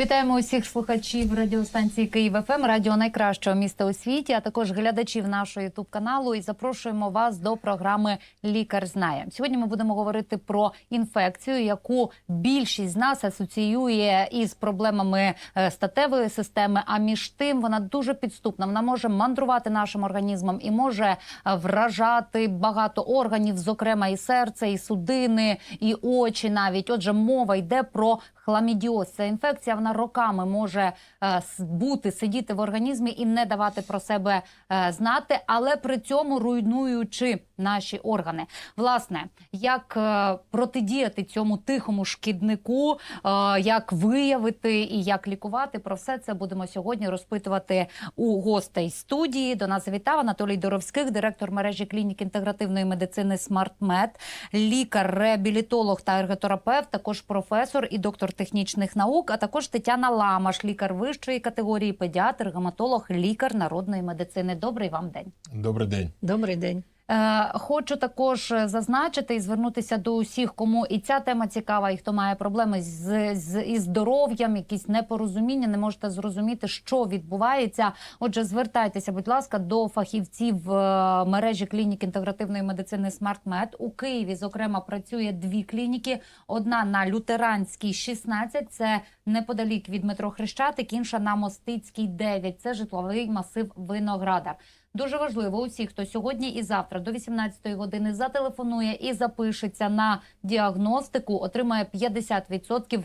Вітаємо усіх слухачів радіостанції Київ ФМ, радіо найкращого міста у світі, а також глядачів нашого ютуб каналу. І запрошуємо вас до програми Лікар знає. Сьогодні ми будемо говорити про інфекцію, яку більшість з нас асоціює із проблемами е, статевої системи. А між тим вона дуже підступна. Вона може мандрувати нашим організмом і може е, вражати багато органів, зокрема і серце, і судини, і очі. Навіть отже, мова йде про хламідіоз. Ця інфекція вона роками може е, бути сидіти в організмі і не давати про себе е, знати, але при цьому руйнуючи наші органи. Власне, як е, протидіяти цьому тихому шкіднику, е, як виявити і як лікувати, про все це будемо сьогодні розпитувати у гостей студії. До нас завітав Анатолій Доровських, директор мережі клінік інтегративної медицини «Смартмед», лікар, реабілітолог та ерготерапевт, також професор і доктор технічних наук, а також Тетяна Ламаш, лікар вищої категорії, педіатр, гематолог, лікар народної медицини. Добрий вам день. Добрий день. Добрий день. Е, Хочу також зазначити і звернутися до усіх, кому і ця тема цікава, і хто має проблеми з, з із здоров'ям, якісь непорозуміння, не можете зрозуміти, що відбувається. Отже, звертайтеся, будь ласка, до фахівців е, мережі клінік інтегративної медицини «Смартмед». У Києві, зокрема, працює дві клініки: одна на Лютеранській 16, це неподалік від метро Хрещатик, інша на Мостицькій 9, це житловий масив Виноградар. Дуже важливо усі, хто сьогодні і завтра до 18 години зателефонує і запишеться на діагностику, отримає 50% е,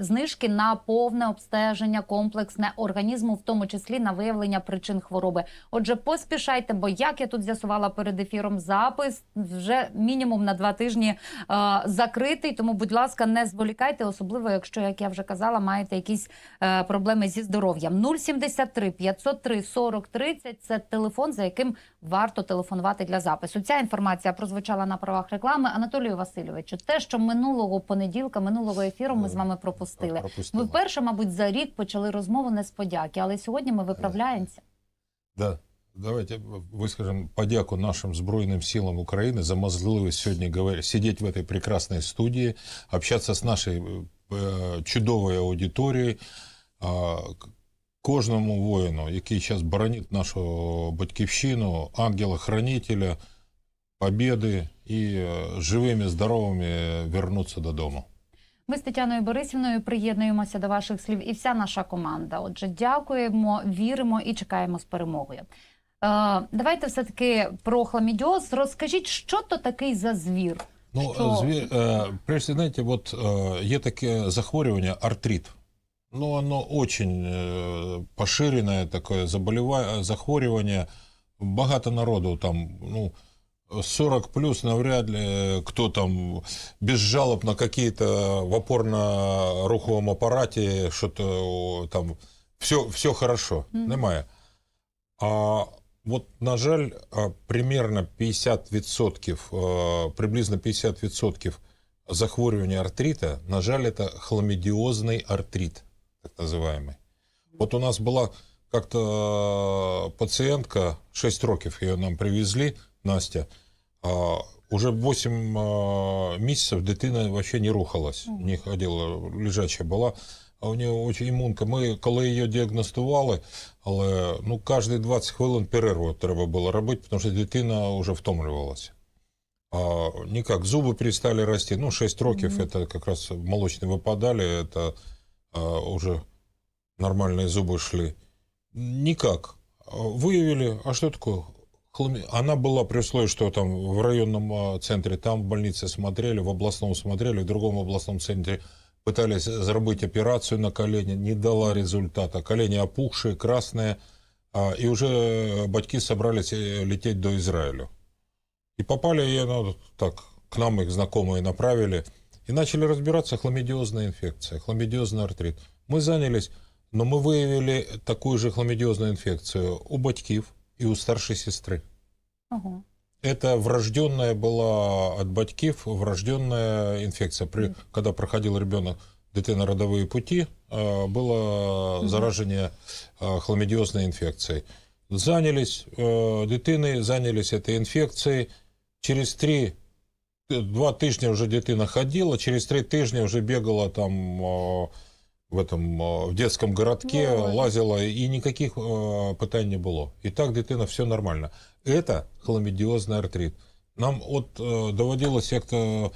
знижки на повне обстеження комплексне організму, в тому числі на виявлення причин хвороби. Отже, поспішайте, бо як я тут з'ясувала перед ефіром, запис вже мінімум на два тижні е, закритий. Тому, будь ласка, не зволікайте, особливо якщо, як я вже казала, маєте якісь е, проблеми зі здоров'ям. 073 503 40 30 – це телефон, за яким варто телефонувати для запису. Ця інформація прозвучала на правах реклами. Анатолію Васильовичу, те, що минулого понеділка, минулого ефіру ми з вами пропустили. Пропустили. Ви вперше, мабуть, за рік почали розмову не з подяки, але сьогодні ми виправляємося. Да. Давайте выскажем подяку нашим Збройним силам України за можливість сьогодні сидіти в этой прекрасной студії, общатися з нашою е, чудовою аудиторією. К- Кожному воїну, який зараз боронить нашу батьківщину, ангела-хранителя, побіди і е, живими, здоровими вернуться додому. Ми з Тетяною Борисівною приєднуємося до ваших слів і вся наша команда. Отже, дякуємо, віримо і чекаємо з перемогою. Е, давайте все таки про хламідіоз. Розкажіть, що то такий за звір? Ну, Що? звір, е, прежде знаєте, от е, є таке захворювання артрит. Ну, оно очень е, поширене таке заболіва... захворювання. Багато народу там, ну, 40 плюс навряд ли кто там без жалоб на какие-то в опорно-руховому апараті, что-то там все, все хорошо. Мгм. Немає. А от, на жаль, а, примерно 50%, а, приблизно 50% захворювання артрита, на жаль, это хламидиозный артрит, так называемый. Вот у нас была как-то пациентка, 6 років ее нам привезли, Настя, а, уже 8 а, місяців дитина вообще не рухалась, не ходила, лежача була. А у нее очень імунка. Ми, коли її діагностували, але ну, кожні 20 хвилин перерву треба було робити, тому що дитина вже втомлювалася. А, никак, зубы перестали расти. Ну, 6 років, Мгм. это как раз молочные выпадали, это а, уже нормальные зубы шли. Никак. А, Выявили, а что такое? Она была при условии, что там в районном а, центре, там в больнице смотрели, в областном смотрели, в другом областном центре пытались сделать операцию на колени, не дала результата. Колени опухшие, красные, а, и уже батьки собрались э, лететь до Израиля. И попали, и, ну, так, к нам их знакомые направили, и начали разбираться хламидиозная инфекция, хламидиозный артрит. Мы занялись, но мы выявили такую же хламидиозную инфекцию у батьків и у старшей сестры. Ого. Это врожденная была от батьків, врожденная инфекция. При, когда проходил ребенок дитино-родовые пути, э, было Мгм. заражение э, хламидиозной инфекцией. Занялись, э, дитини занялись этой инфекцией, через три, т- два тижні вже дитина ходила, через три тижні вже бігала там о, в этом о, в детском городке, Ой. лазила, і ніяких о, питань не було. І так дитина все нормально. Это хламідіозний артрит. Нам от е, доводилось як-то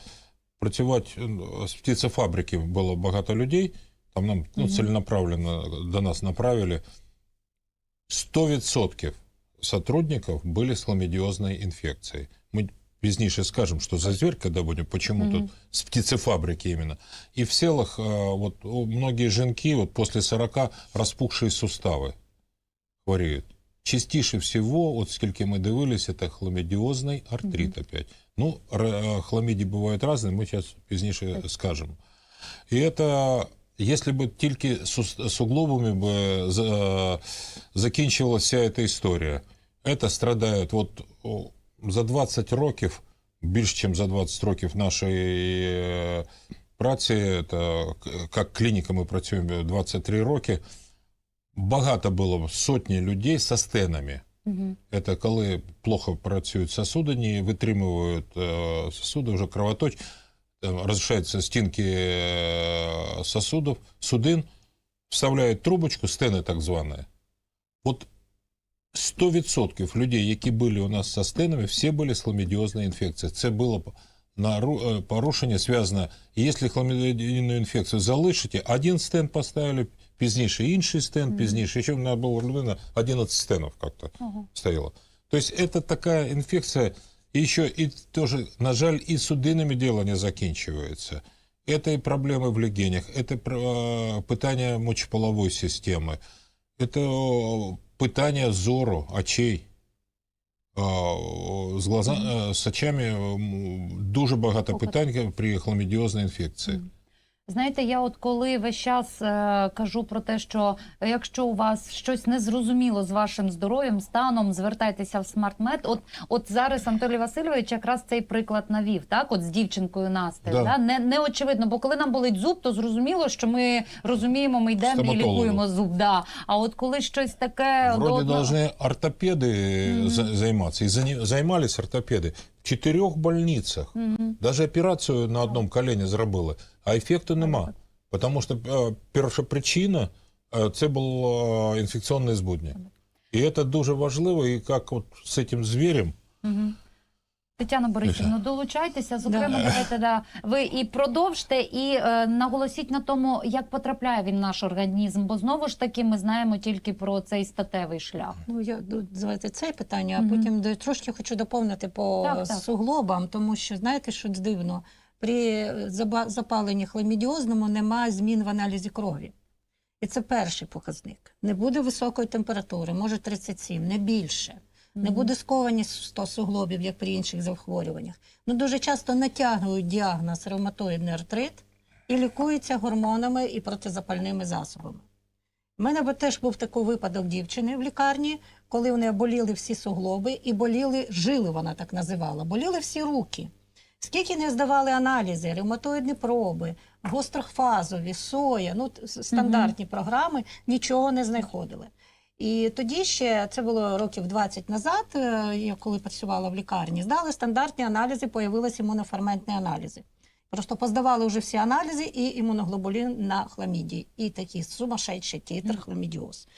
працювати е, з птицефабрики, було багато людей, там нам ну, Мгм. целенаправленно до нас направили. 100% сотрудников были с хламидиозной инфекцией. Мы пізніше скажем, что за зверь, когда будем, почему Мгм. тут с птицефабрики именно. И в селах э, вот у- многие женки вот после 40 распухшие суставы хвореют. Частіше всего, от скільки ми дивились, это хламидиозный артрит опять. Ну, р- э, хламиді бувають різні, ми зараз пізніше скажемо. І это, если бы тільки сус- суглобами бы за- закінчилася вся эта історія, это страдают вот о, за 20 років, більше, ніж за 20 років нашої е, праці, это, к- як клініка ми працюємо 23 роки, багато було сотні людей со стенами. Мгм. Это коли плохо працюють сосуди, не витримують е, сосуди, вже кровоточ, е, розрушаються стінки сосудів, судин, вставляють трубочку, стени так звані. От 100% людей, які були у нас со стенами, всі були з хламідіозною інфекцією. Це було п- нару- е, порушення зв'язане. Якщо хламідійну інфекцію залишите, один стен поставили, пізніше інший стен, пізніше, ще в мене було людина 11 стенів як-то Ого. стояло. То есть это такая инфекция, и еще и тоже, на жаль, и с судинами дело не заканчивается. Это и проблемы в легенях, это про- э, пытание мочеполовой системы, это пытание зору, очей. З, глаза, е, з очами дуже багато питань при хламідіозній інфекції. Знаєте, я от коли весь час е, кажу про те, що якщо у вас щось незрозуміло з вашим здоров'ям, станом, звертайтеся в смартмед. От, от зараз Анатолій Васильович якраз цей приклад навів, так, от з дівчинкою Настею. Да. Да? Не, не очевидно, бо коли нам болить зуб, то зрозуміло, що ми розуміємо, ми йдемо і Стоматологу. лікуємо зуб. Да. А от коли щось таке Вроде до- должны ортопеды Мгм. за- заниматься. И зані- займались ортопеды в чотирьох больницах. Угу. Даже операцію на одному колені зробили, а ефекту нема. Тому що е, перша причина е, це було інфекційне збудня. І це дуже важливо, і як от з цим звірем, Мгм. Тетяна Борисівна, долучайтеся. Зокрема, Да. давайте да ви і продовжте, і е, наголосіть на тому, як потрапляє він в наш організм. Бо знову ж таки ми знаємо тільки про цей статевий шлях. Ну, я ну, давайте це питання, а потім до- трошки хочу доповнити по Так, так. суглобам, тому що знаєте, що дивно? При заба- запаленні хламідіозному немає змін в аналізі крові. І це перший показник. Не буде високої температури, може 37, не більше. Не буде скованість 100 суглобів, як при інших захворюваннях. Ну, дуже часто натягують діагноз ревматоїдний артрит і лікуються гормонами і протизапальними засобами. У мене бо теж був такий випадок дівчини в лікарні, коли у неї боліли всі суглоби і боліли жили, вона так називала, боліли всі руки. Скільки не здавали аналізи, ревматоїдні проби, гострохфазові, соя, ну т- с- стандартні програми, нічого не знаходили. І тоді ще це було років 20 назад, е, я коли працювала в лікарні, здали стандартні аналізи, появилися імуноферментні аналізи. Просто поздавали вже всі аналізи і імуноглобулін на хламідії, і такі сумасшедший титр хламідіоз.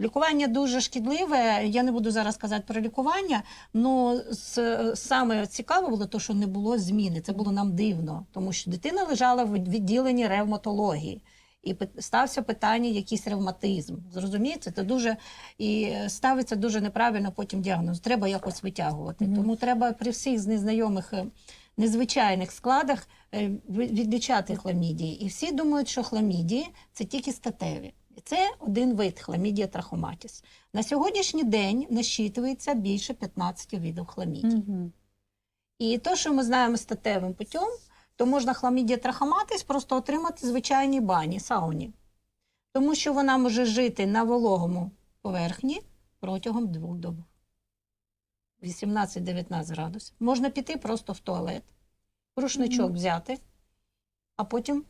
Лікування дуже шкідливе. Я не буду зараз казати про лікування, але саме цікаве було те, що не було зміни. Це було нам дивно, тому що дитина лежала в відділенні ревматології. І стався питання, якийсь ревматизм. Зрозумієте, це дуже і е, ставиться дуже неправильно потім діагноз. Треба якось витягувати. Мгм. Тому треба при всіх з незнайомих е, незвичайних складах е, відлічати хламідії. І всі думають, що хламідії це тільки статеві. І це один вид хламідія трахоматіс. На сьогоднішній день насчитується більше 15 видів хламідій. Мгм. І то, що ми знаємо статевим путем, то можна хламідія трахоматис просто отримати в звичайній бані, сауні. Тому що вона може жити на вологому поверхні протягом двох доб. 18-19 градусів. Можна піти просто в туалет, рушничок Мгм. взяти, а потім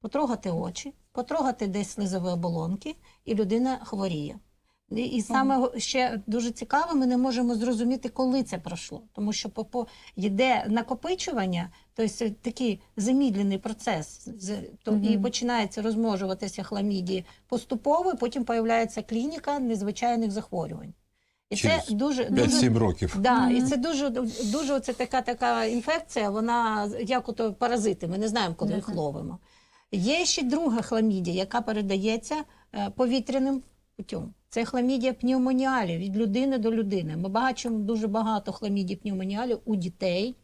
потрогати очі, потрогати десь слизові оболонки, і людина хворіє. І, саме ще дуже цікаво, ми не можемо зрозуміти, коли це пройшло. Тому що по, по, йде накопичування, тобто такий замідлений процес, з- то, і починається розмножуватися хламідії поступово, потім появляється клініка незвичайних захворювань. І Через це дуже, дуже 5-7 років. Да, і це дуже дуже оце така така інфекція. Вона як ото паразити. Ми не знаємо, коли Не їх ловимо. Є ще друга хламідія, яка передається е, повітряним путем. Це хламідія пневмоніалі від людини до людини. Ми бачимо дуже багато хламідій пневмоніалі у дітей.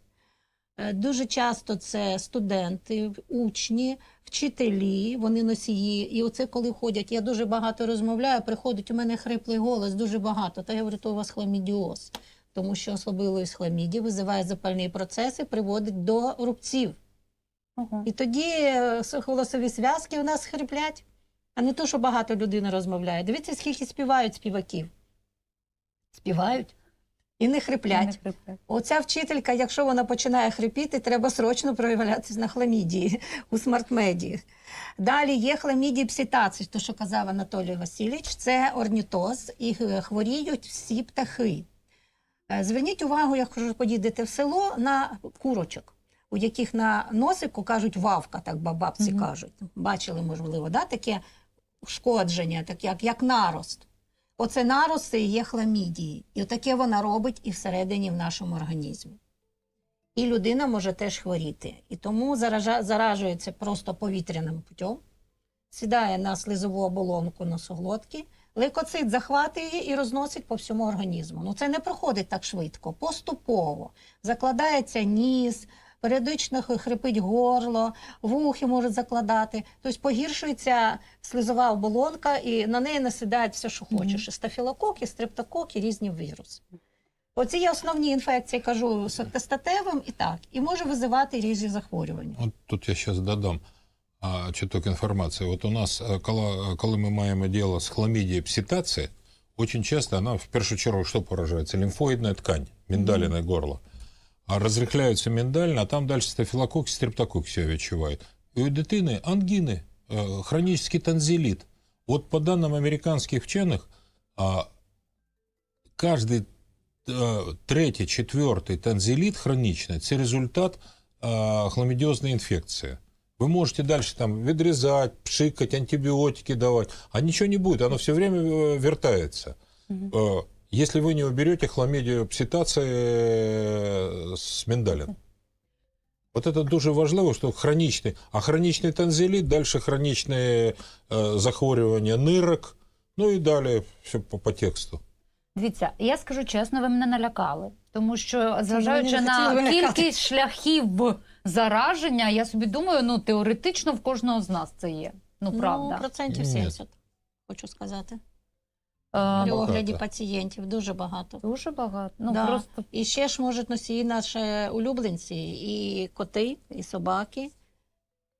Е, Дуже часто це студенти, учні, вчителі, вони носії. І оце коли ходять, я дуже багато розмовляю, приходить у мене хриплий голос, дуже багато. Та я говорю, то у вас хламідіоз. Тому що ослабилої хламідії визиває запальні процеси, приводить до рубців. Ого. І тоді е, голосові зв'язки у нас хриплять, а не то, що багато людина розмовляє. Дивіться, скільки співають співаків. Співають і не хриплять. Не хриплять. Оця вчителька, якщо вона починає хрипіти, треба срочно проявлятися на хламідії у смартмеді. Далі є хламідії пситацій, то що казав Анатолій Васильович, це орнітоз, і е, хворіють всі птахи. Е, Зверніть увагу, якщо поїдете в село на курочок, у яких на носику кажуть вавка, так бабці Мгм. кажуть. Бачили, можливо, да? таке ушкодження, так як, як нарост. Оце нарости і є хламідії. І таке вона робить і всередині в нашому організмі. І людина може теж хворіти. І тому заражується просто повітряним путем, сідає на слизову оболонку носоглотки, лейкоцит захватує і розносить по всьому організму. Ну це не проходить так швидко, поступово. Закладається ніс, періодично хрипить горло, вухи можуть закладати. Тобто погіршується слизова оболонка, і на неї насідає все, що хочеш. І стафілокок, стрептокок, і різні віруси. Оці є основні інфекції, кажу, з тестатевим і так, і може визивати різні захворювання. Вот тут я сейчас додам а, чуток інформації. От у нас, е, коли, коли ми маємо діло з хламідією пситації, очень часто она в першу чергу що поражається? Лімфоїдна ткань, миндалине горло. А розрихляються миндально, а там далі стафілокок, стрептокок все відчувають. І у дитини ангіни, е, хронічний танзеліт. От по данным американских вченых, а, каждый э, третий, четвертый танзелит хроничный – це результат э, хламидиозной инфекции. Вы можете дальше там відрізати, пшикать, антибиотики давать, а ничего не будет, оно все время э, вертается. Мгм. Э, Если вы не уберете хламидию пситации э, с миндалин. Вот это дуже важливо, що хронічний, а хронічний танзеліт, далі хронічне е, захворювання нирок, ну і далі все по, по тексту. Дивіться, я скажу чесно, ви мене налякали, тому що зважаючи не на хотіли лякати. кількість шляхів зараження, я собі думаю, ну теоретично в кожного з нас це є. Ну правда. Ну, процентів Ні. 70, хочу сказати. Е, При Багато. огляді пацієнтів дуже багато. дуже багато. Ну Да. просто І ще ж можуть носії наші улюбленці, і коти, і собаки,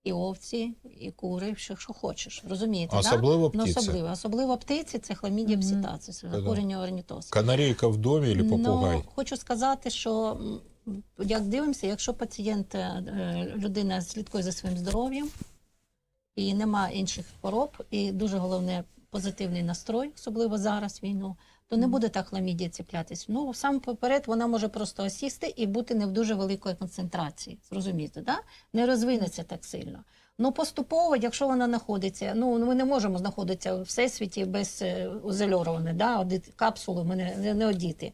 і овці, і кури, що, що хочеш. Розумієте, Особливо да? Ну, птиці. особливо. Особливо птиці це хламідія Мгм. пситацис, захворювання орнітоз. Канарейка в домі або попугай. Ну, хочу сказати, що м, як дивимося, якщо пацієнт, е, людина слідкує за своїм здоров'ям і нема інших хвороб, і дуже головне позитивний настрой, особливо зараз війну, то не буде та хламідія ціплятись. Ну, сам поперед вона може просто осісти і бути не в дуже великої концентрації. Зрозумієте, да? не розвинеться так сильно. Ну, поступово, якщо вона знаходиться, ну ми не можемо знаходитися в всесвіті без е, да? одіти- капсулу ми не, не, не одіти.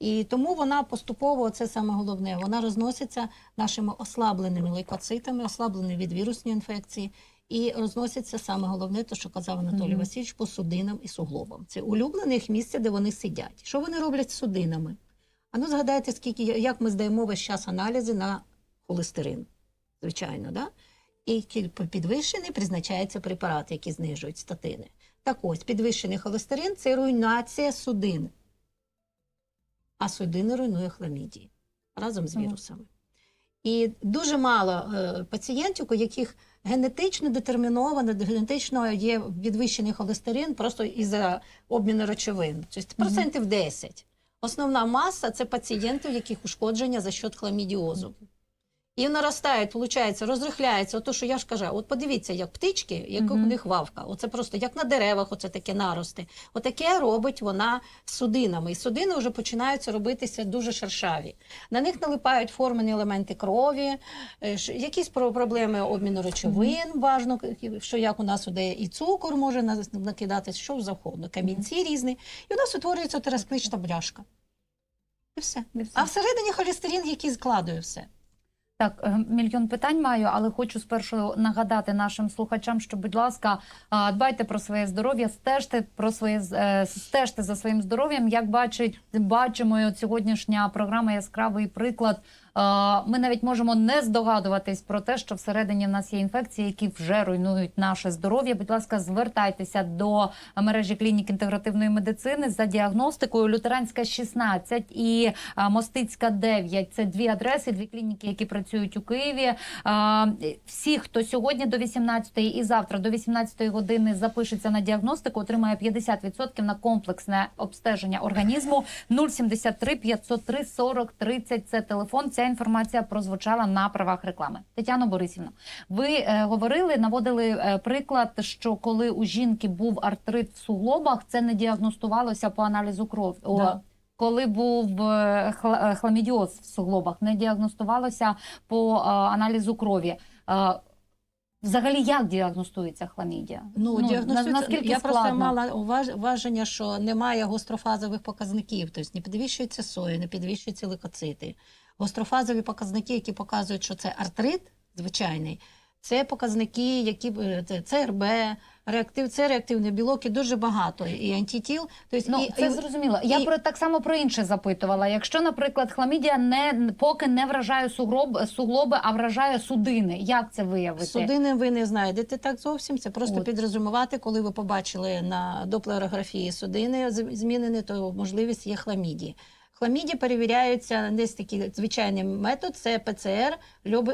І тому вона поступово, це саме головне, вона розноситься нашими ослабленими лейкоцитами, ослабленими від вірусної інфекції, і розноситься саме головне, те, що казав Анатолій Мгм. Васильович, по судинам і суглобам. Це улюблене їх місце, де вони сидять. Що вони роблять з судинами? А ну згадайте, скільки як ми здаємо весь час аналізи на холестерин, звичайно, да? І підвищений призначаються препарати, які знижують статини. Так ось, підвищений холестерин це руйнація судин. А судини руйнує хламідії разом з вірусами. І дуже мало е, пацієнтів, у яких генетично детерміновано, генетично є підвищений холестерин просто із-за обміну речовин. Тобто процентів 10. Основна маса це пацієнти, у яких ушкодження за счет хламідіозу. І наростають, виходить, розрихляється. Ото, що я ж кажу, от подивіться, як птички, як у них вавка. Оце просто як на деревах, оце таке нарости. Отаке робить вона судинами. І судини вже починаються робитися дуже шершаві. На них налипають формені елементи крові, е, якісь проблеми обміну речовин, важно, що як у нас іде і цукор може на- накидатись, що завгодно, камінці різні. І у нас утворюється терасклична бляшка. І все. А всередині холестерин, який складує все. Так, е, мільйон питань маю, але хочу спершу нагадати нашим слухачам, що, будь ласка, дбайте про своє здоров'я, стежте про своє е, стежте за своїм здоров'ям. Як бачить, бачимо, сьогоднішня програма яскравий приклад. Ми навіть можемо не здогадуватись про те, що всередині в нас є інфекції, які вже руйнують наше здоров'я. Будь ласка, звертайтеся до мережі клінік інтегративної медицини за діагностикою. Лютеранська 16 і Мостицька 9. Це дві адреси, дві клініки, які працюють у Києві. Всі, хто сьогодні до 18 і завтра до 18 години запишеться на діагностику, отримає 50% на комплексне обстеження організму. 073 503 40 30 – Це телефон. Ця інформація прозвучала на правах реклами. Тетяно Борисівна, ви е, говорили, наводили е, приклад, що коли у жінки був артрит в суглобах, це не діагностувалося по аналізу крові. Да. Коли був е, хламідіоз в суглобах, не діагностувалося по аналізу крові. Взагалі, як діагностується хламідія? Ну, на- діагностується, наскільки я просто мала уваж- враження, що немає гострофазових показників, тобто не підвищується сої, не підвищуються лейкоцити. Гострофазові показники, які показують, що це артрит звичайний, це показники, які б- це ЦРБ, реактив, це реактивний білок і дуже багато. І антитіл. Тобто, Ну, і, це і- зрозуміло. Я про так само про інше запитувала. Якщо, наприклад, хламідія не поки не вражає сугроб, суглоби, а вражає судини. Як це виявити? Судини ви не знайдете так зовсім. Це просто От. підрозумувати, коли ви побачили на доплерографії судини змінені, то можливість є хламідії. Хламідії перевіряються десь такий звичайний метод, це ПЦР,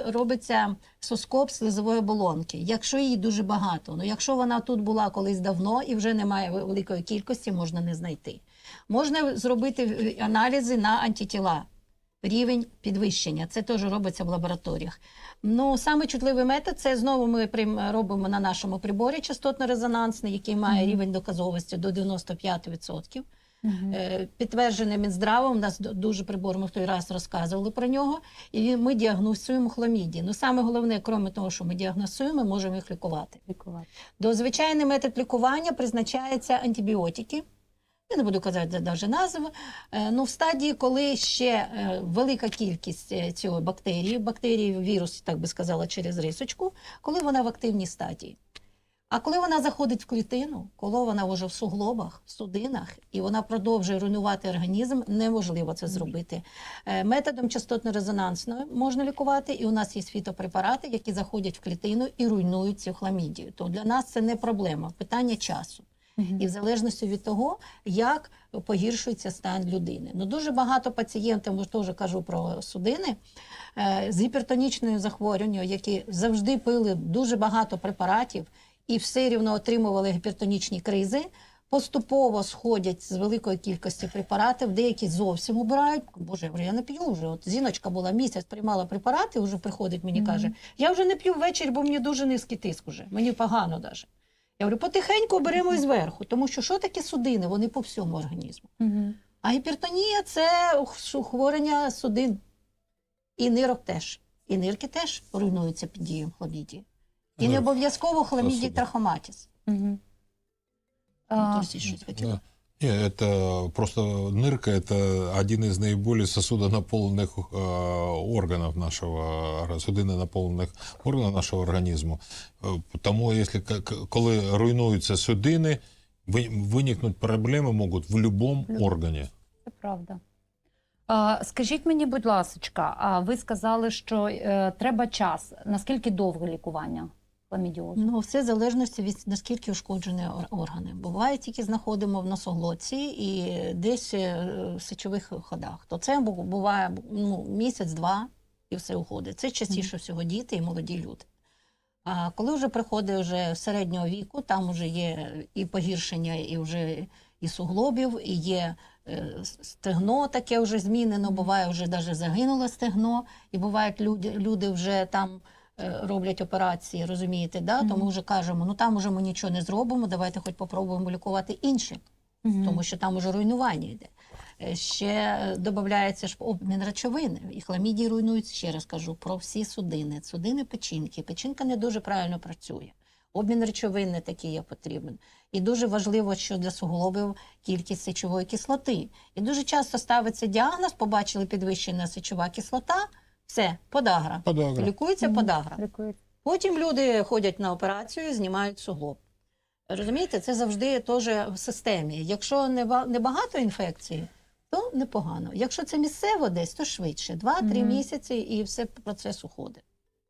робиться соскоп слизової оболонки. Якщо її дуже багато, ну якщо вона тут була колись давно і вже немає великої кількості, можна не знайти. Можна зробити е, аналізи на антитіла. Рівень підвищення. Це теж робиться в лабораторіях. Ну, саме чутливий метод це знову ми робимо на нашому приборі частотно-резонансний, який має рівень доказовості до 95%. Мгм. Е, Підтверджений Мінздравом, у нас дуже прибор, ми в той раз розказували про нього. І ми діагностуємо хламідії. Ну, саме головне, крім того, що ми діагностуємо, ми можемо їх лікувати. Лікувати. До звичайний метод лікування призначаються антибіотики. Я не буду казати навіть назви. Е, Ну, в стадії, коли ще е, велика кількість цього бактерії, бактерії, вірус, так би сказала, через рисочку, коли вона в активній стадії. А коли вона заходить в клітину, коли вона вже в суглобах, в судинах, і вона продовжує руйнувати організм, неможливо це зробити. Е, Методом частотно-резонансної можна лікувати, і у нас є фітопрепарати, які заходять в клітину і руйнують цю хламідію. То для нас це не проблема, питання часу. І в залежності від того, як погіршується стан людини. Ну дуже багато пацієнтів, ж теж кажу про судини е, з гіпертонічною захворюванням, які завжди пили дуже багато препаратів і все рівно отримували гіпертонічні кризи. Поступово сходять з великої кількості препаратів, деякі зовсім убирають. Боже, я не п'ю вже. От зіночка була місяць, приймала препарати, вже приходить мені Мгм. каже: я вже не п'ю ввечері, бо мені дуже низький тиск уже. Мені погано навіть. Я говорю, потихеньку беремо і зверху, тому що що таке судини? Вони по всьому організму. Мгм. А гіпертонія це ухворення судин. І нирок теж. І нирки теж руйнуються під дією хламідії. І не Ну, обов'язково хламідій особливо. трахоматіс. Мгм. А, Хтось щось хотів. Да. Не, это просто нырка это один из наиболее сосудонаполненных э, органов нашего, судинонаполнених органів нашого організму. Е, Тому, якщо к- к- коли руйнуються судини, ви- виникнуть проблеми можуть в будь-якому Люб- органі. Це правда. А, скажіть мені, будь ласка, а ви сказали, що е, треба час. Наскільки довге лікування Хламідіозу? Ну, все в залежності від наскільки ушкоджені органи. Буває, тільки знаходимо в носоглотці і десь е, в сечових ходах. То це буває ну, місяць-два і все уходить. Це частіше всього діти і молоді люди. А коли вже приходить вже середнього віку, там вже є і погіршення, і вже і суглобів, і є е, стегно таке вже змінено, буває вже навіть загинуло стегно, і бувають люди, люди вже там роблять операції, розумієте, да? Тому вже кажемо, ну там уже ми нічого не зробимо, давайте хоч попробуємо лікувати інші, Мгм. тому що там уже руйнування йде. Е, Ще додається ж обмін речовини, і хламідії руйнують, ще раз кажу, про всі судини. Судини печінки. Печінка не дуже правильно працює. Обмін речовин не такий є потрібен. І дуже важливо, що для суглобів кількість сечової кислоти. І дуже часто ставиться діагноз, побачили підвищена сечова кислота, все, подагра. Подагра. Лікується подагра. Лікується. Потім люди ходять на операцію, знімають суглоб. Розумієте, це завжди теж в системі. Якщо не ба- не багато інфекцій, то непогано. Якщо це місцево десь, то швидше. Два-три місяці і все процес уходить.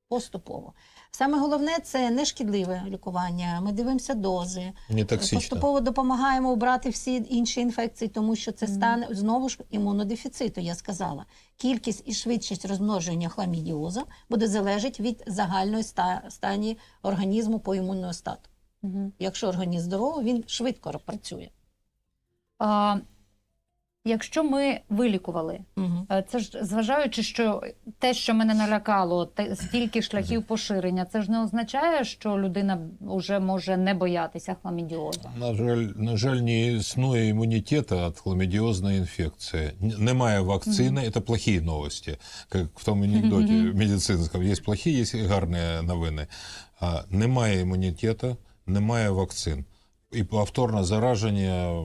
Поступово. Саме головне це не шкідливе лікування. Ми дивимося дози, Не токсично. поступово допомагаємо обрати всі інші інфекції, тому що це Мгм. стан знову ж імунодефіциту. Я сказала. Кількість і швидкість розмноження хламідіозу буде залежати від загальної ста- стані організму по імунного стату. Мгм. Якщо організм здоровий, він швидко працює. А, якщо ми вилікували, Угу. це ж зважаючи, що те, що мене налякало, те, стільки шляхів поширення, це ж не означає, що людина вже може не боятися хламідіозу. На жаль, на жаль, не існує імунітету від хламідіозної інфекції. Немає вакцини, це плохі новості. Як в тому анекдоті Мгм. медицинському. Є плохі, є гарні новини. А, Немає імунітету, немає вакцин. І повторне зараження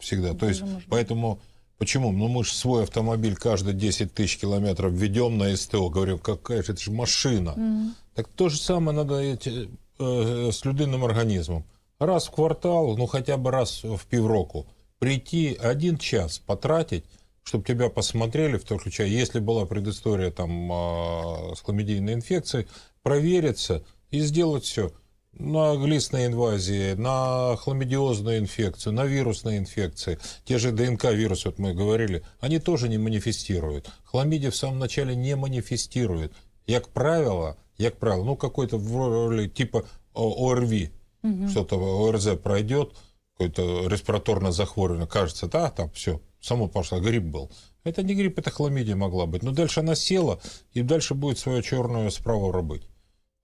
всегда. То есть, поэтому Почему? Ну, мы же свой автомобиль каждые 10 тысяч километров ведем на СТО. Говорим, какая же это же машина. Мгм. Так то же самое надо эти, э, с людинным организмом. Раз в квартал, ну хотя бы раз в півроку, прийти один час потратить, чтобы тебя посмотрели, в том случае, если была предыстория там а, с хламидийной инфекцией, провериться и сделать все. На глистной инвазии, на хламидиозную инфекцию, на вирусные инфекции. Те же ДНК-вирусы, вот мы говорили, они тоже не манифестируют. Хламидия в самом начале не манифестирует. Як правило, як правило, ну какой-то в роли типа о, ОРВИ, Мгм. что-то ОРЗ пройдет, какое-то респираторное захворювание, кажется, да, там все, само пошло, грипп был. Это не грипп, это хламидия могла быть. Но дальше она села, и дальше будет свою черную справу робити.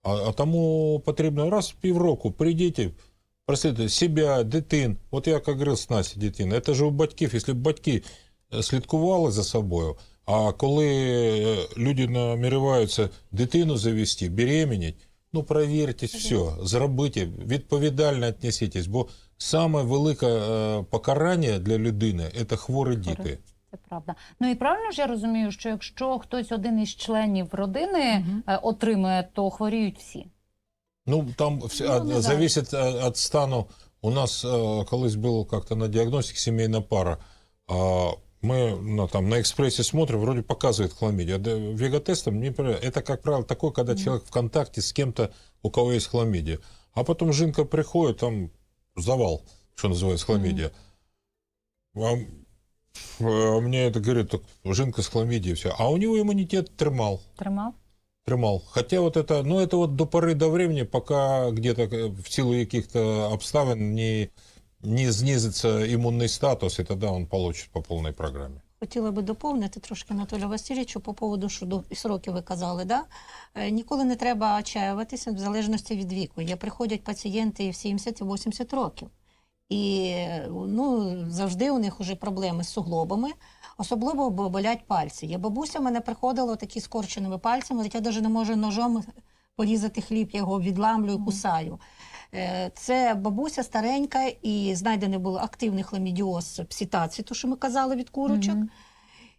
А, а тому потрібно раз в півроку прийдіть, просити себя, дитин. От я як говорив з Насті дитина, це ж у батьків, якщо б батьки е, слідкували за собою, а коли е, люди намірюються дитину завести, беременеть, ну провірте все, зробіть, відповідально віднесітесь, бо саме велике е, покарання для людини це хворі діти. Це правда. Ну і правильно ж я розумію, що якщо хтось один із членів родини Мгм. е, отримує, то хворіють всі. Ну, там все, Ну, от- не зависит э, от стану. У нас э, колись было как-то на диагностике семейная пара. А, мы на, там, на экспрессе смотрим, вроде показывает хламидия. А д- веготестом не про- Это, как правило, такое, когда человек в контакте с кем-то, у кого есть хламидия. А потом жинка приходит, там завал, что называется, хламидия. А, а мне это говорит, так, жинка с хламидией, все. А у него иммунитет тримал. Тримав? Тримал. Хотя вот это, ну это вот до поры до времени, пока где-то э, в силу каких-то обставин не, не снизится иммунный статус, и тогда он получит по полной программе. Хотіла би доповнити трошки Анатолія Васильовича по поводу, що до сроків ви казали. Да? Е, Ніколи не треба отчаюватися в залежності від віку. Є приходять пацієнти і в 70-80 років. І ну, завжди у них вже проблеми з суглобами, особливо бо болять пальці. Я бабуся в мене приходила такі скорченими пальцями, я навіть не можу ножом порізати хліб, я його відламлюю, кусаю. Е, Це бабуся старенька, і знайдений був активний хламідіоз пситації, то що ми казали від курочок.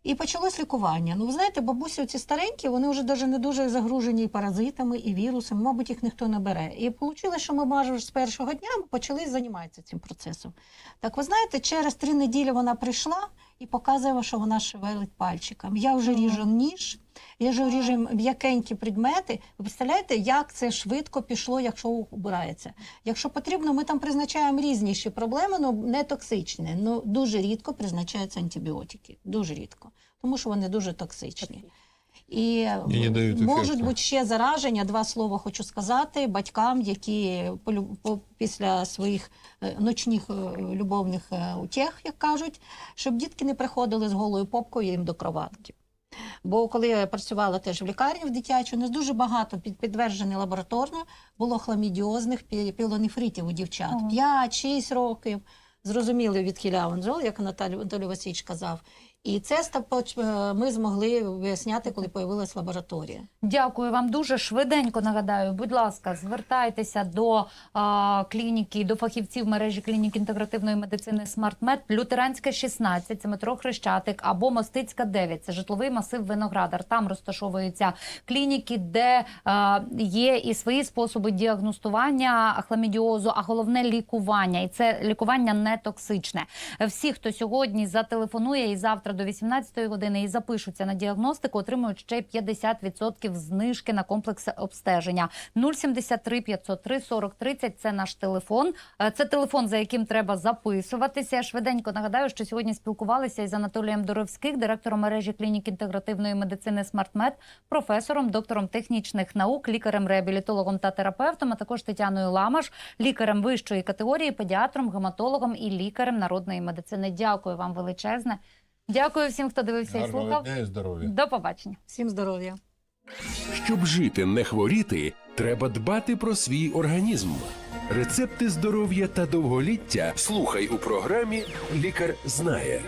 І почалось лікування. Ну, ви знаєте, бабусі ці старенькі, вони вже навіть не дуже загружені і паразитами, і вірусами, мабуть, їх ніхто не бере. І вийшло, що ми майже з першого дня почали займатися цим процесом. Так ви знаєте, через три неділі вона прийшла і показує, що вона шевелить пальчиком. Я вже ріжу ніж, я вже ріжу м'якенькі предмети. Ви представляєте, як це швидко пішло, якщо убирається? Якщо потрібно, ми там призначаємо різніші проблеми, але не токсичні. Ну дуже рідко призначаються антибіотики. Дуже рідко, тому що вони дуже токсичні. І, І не дають можуть бути ще зараження. Два слова хочу сказати батькам, які після своїх е, ночних е, любовних е, утєх, як кажуть, щоб дітки не приходили з голою попкою їм до кроватки. Бо коли я працювала теж в лікарні в дитячій, у нас дуже багато під, підтверджено лабораторно було хламідіозних пі- пілонефритів у дівчат. Ага. 5-6 років. Зрозуміли відхиляв анжел, як Наталі Анатолій Васильович казав. І це е, ми змогли виясняти, коли появилась лабораторія. Дякую вам дуже швиденько. Нагадаю, будь ласка, звертайтеся до а, клініки, до фахівців мережі клінік інтегративної медицини SmartMed, Лютеранська 16, це метро Хрещатик або Мостицька 9, це житловий масив Виноградар. Там розташовуються клініки, де а, є і свої способи діагностування хламідіозу, а головне лікування. І це лікування не токсичне. Всі, хто сьогодні зателефонує і завтра до 18 години і запишуться на діагностику, отримують ще й 50% знижки на комплекси обстеження. 073 503 40 30 – це наш телефон. Е, Це телефон, за яким треба записуватися. Швиденько нагадаю, що сьогодні спілкувалися із Анатолієм Доровських, директором мережі клінік інтегративної медицини «Смартмед», професором, доктором технічних наук, лікарем, реабілітологом та терапевтом, а також Тетяною Ламаш, лікарем вищої категорії, педіатром, гематологом і лікарем народної медицини. Дякую вам величезне. Дякую всім, хто дивився і Гарного слухав. дня і здоров'я. До побачення. Всім здоров'я! Щоб жити, не хворіти, треба дбати про свій організм. Рецепти здоров'я та довголіття слухай у програмі Лікар знає.